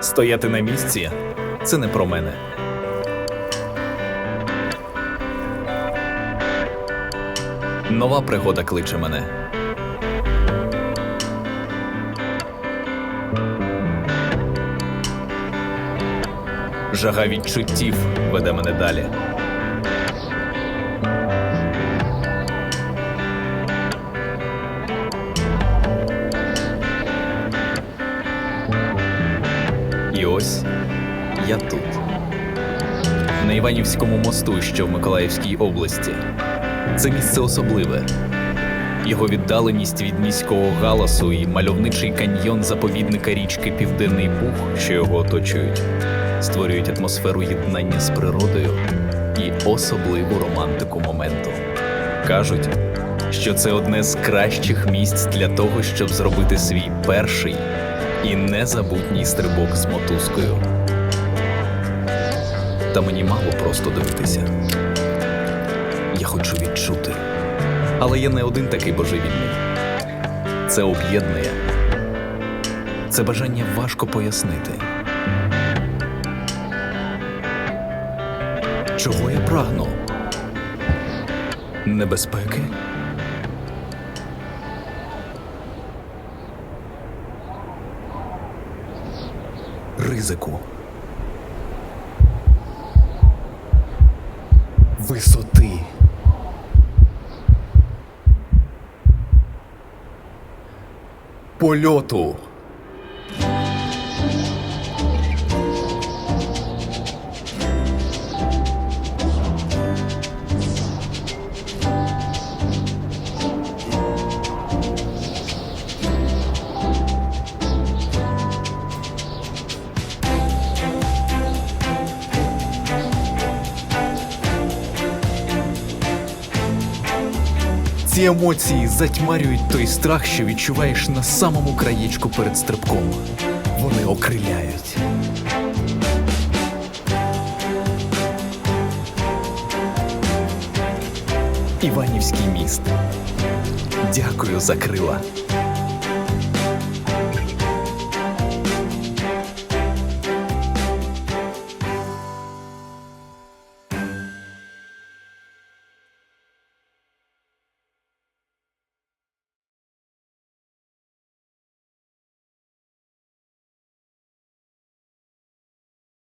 Стояти на місці це не про мене. Нова пригода кличе мене. Жага відчуттів веде мене далі. І ось я тут, на Іванівському мосту, що в Миколаївській області. Це місце особливе. Його віддаленість від міського галасу і мальовничий каньйон заповідника річки Південний Буг, що його оточують, створюють атмосферу єднання з природою і особливу романтику моменту. Кажуть, що це одне з кращих місць для того, щоб зробити свій перший і незабутній стрибок з мотузкою. Та мені мало просто дивитися. Я хочу відчути. Але я не один такий божевільний. Це об'єднує. Це бажання важко пояснити. Чого я прагну? Небезпеки? Ризику. Висоти. Польоту. Ці емоції затьмарюють той страх, що відчуваєш на самому краєчку перед стрибком. Вони окриляють. Іванівський міст. Дякую за крила.